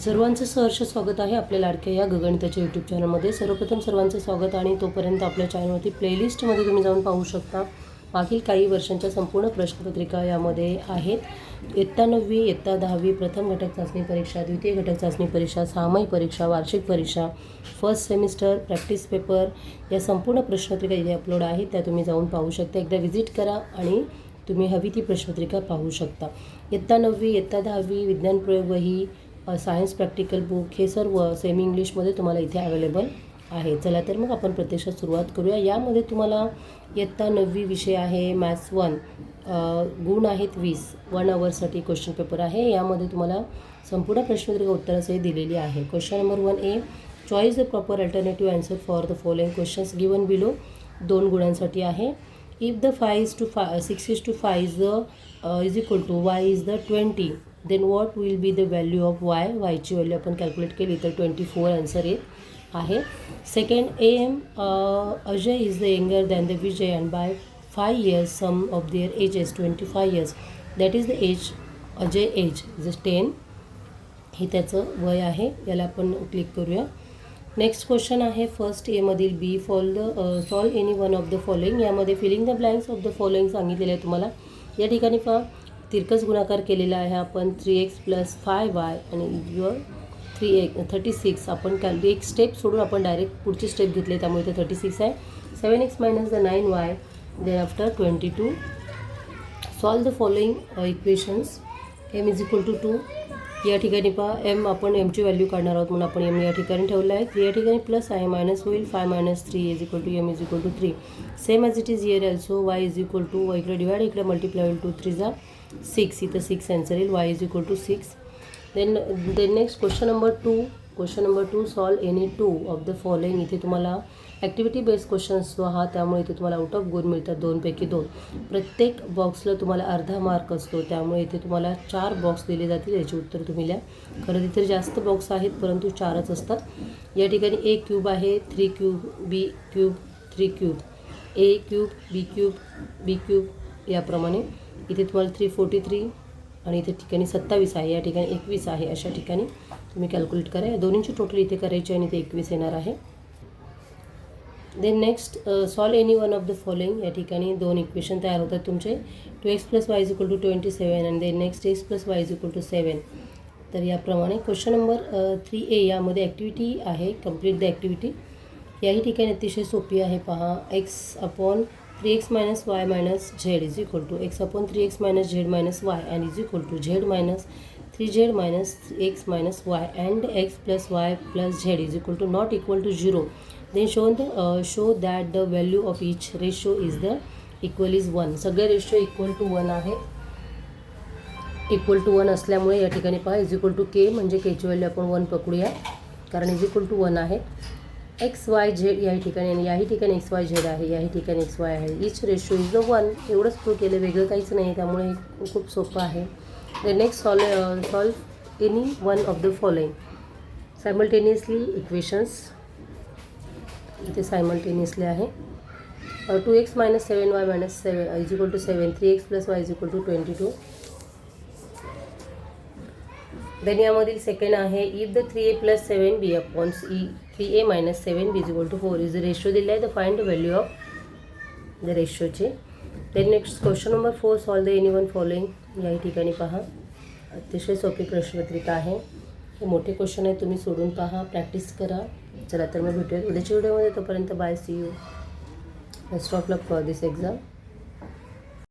सर्वांचं सहर्ष स्वागत आहे आपल्या लाडक्या या गगणिताच्या यूट्यूब चॅनलमध्ये सर्वप्रथम सर्वांचं स्वागत आणि तोपर्यंत आपल्या चॅनलवरती प्लेलिस्टमध्ये तुम्ही जाऊन पाहू शकता मागील काही वर्षांच्या संपूर्ण प्रश्नपत्रिका यामध्ये आहेत. इयत्ता नववी इयत्ता दहावी प्रथम घटक चाचणी परीक्षा द्वितीय घटक चाचणी परीक्षा सहामाही परीक्षा वार्षिक परीक्षा फर्स्ट सेमिस्टर प्रॅक्टिस पेपर या संपूर्ण प्रश्नपत्रिका इथे अपलोड आहेत. त्या तुम्ही जाऊन पाहू शकता. एकदा व्हिजिट करा आणि तुम्ही हवी ती प्रश्नपत्रिका पाहू शकता. इयत्ता नववी इयत्ता दहावी विज्ञान प्रयोग वही सायन्स प्रॅक्टिकल बुक हे सर्व सेमी इंग्लिशमध्ये तुम्हाला इथे अवेलेबल आहे. चला तर मग आपण प्रत्यक्षात सुरुवात करूया. यामध्ये तुम्हाला इयत्ता नववी विषय आहे मॅथ्स वन गुण आहेत वीस. वन आवरसाठी क्वेश्चन पेपर आहे. यामध्ये तुम्हाला संपूर्ण प्रश्नपत्रिका उत्तरासहित दिलेली आहे. Question number one A choice the proper alternative answer for the following questions given below दोन गुणांसाठी आहे. If the five is to five six is to five is the is equal to Y is the twenty then what will be the value of Y वायची value आपण calculate केली तर twenty four answer येत आहे. Second A M Ajay is the younger than the Vijay and by five years sum of their age is twenty five years that is the age Ajay age is ten हे त्याचं वय आहे याला आपण click करूया. Next question आहे first एमधील B fall the solve any one of the following यामध्ये filling the blanks of the following सांगितलेलं आहे तुम्हाला. या ठिकाणी पहा तिरकस गुणाकार केलेला आहे आपण three X plus five Y आणि युअर थ्री एक थर्टी सिक्स आपण कॅल एक स्टेप सोडून आपण डायरेक्ट पुढची स्टेप घेतली त्यामुळे ते थर्टी सिक्स आहे. Seven X minus the nine Y then after twenty two solve the following equations M is equal to two या ठिकाणी पहा एम आपण एमची व्हॅल्यू काढणार आहोत म्हणून आपण एम या ठिकाणी ठेवलं आहे. थ्री या ठिकाणी प्लस आहे मायनस होईल five minus three is equal to M is equal to three same as it is year also Y is equal to Y इकडे डिवाइड इकडे मल्टिप्लाय होईल टू थ्री जा. सिक्स इथं सिक्स आन्सर येईल Y is equal to six then then next question number two question number two solve any two of the following इथे तुम्हाला activity based question असतो हा त्यामुळे इथे तुम्हाला आउट ऑफ गुण मिळतात दोनपैकी दोन. प्रत्येक बॉक्सला तुम्हाला अर्धा मार्क असतो त्यामुळे इथे तुम्हाला चार बॉक्स दिले जातील याचे उत्तर तुम्ही लिहा. खरं तिथे जास्त बॉक्स आहेत परंतु चारच असतात. या ठिकाणी ए क्यूब आहे three cube B cube three cube A cube B cube B cube याप्रमाणे. इथे तुम्हाला थ्री फोर्टी थ्री आणि इथे ठिकाणी सत्तावीस आहे. या ठिकाणी एकवीस आहे अशा ठिकाणी. तुम्ही कॅल्क्युलेट करा. या दोन्हींची टोटल इथे करायची आणि इथे एकवीस येणार आहे. Then next solve any one of the following या ठिकाणी दोन इक्वेशन तयार होतात तुमचे. Two X plus Y is equal to twenty seven and then next X plus Y is equal to seven तर याप्रमाणे क्वेश्चन नंबर थ्री ए यामध्ये activity आहे. कंप्लीट द ॲक्टिव्हिटी याही ठिकाणी अतिशय सोपी आहे. पहा X upon three X minus Y minus Z is equal to X upon three X minus Z minus Y and is equal to Z minus three Z minus X minus Y and X plus Y plus Z is equal to not equal to zero then show the show that the value of each ratio is the equal is one सगळे ratio equal to one आहे. Equal to one असल्यामुळे या ठिकाणी पहा is equal to के म्हणजे केची value आपण one पकडूया. कारण इज इक्वल टू वन आहे. एक्स वाय झेड याही ठिकाणी आणि याही ठिकाणी एक्स वाय झेड आहे याही ठिकाणी एक्स वाय आहे. Each ratio is the one एवढंच प्रूव्ह केलं, वेगळं काहीच नाही. त्यामुळे हे खूप सोपं आहे. The next solve solve any one of the following simultaneously equations इथे सायमल्टेनियसली आहे. Two X minus seven Y minus seven is equal to seven three X plus Y is equal to twenty two then यामधील second आहे if the three A plus seven B upons E three A minus seven B is equal to four is the ratio दिला आहे the find value of the रेशोचे then next question number four solve the any one following याही ठिकाणी पहा. अतिशय सोपी प्रश्नपत्रिका आहे. हे मोठे क्वेश्चन आहे तुम्ही सोडून पहा प्रॅक्टिस करा. चला तर मग भेटूया उद्याच्या व्हिडिओमध्ये तोपर्यंत bye see you best of luck for this exam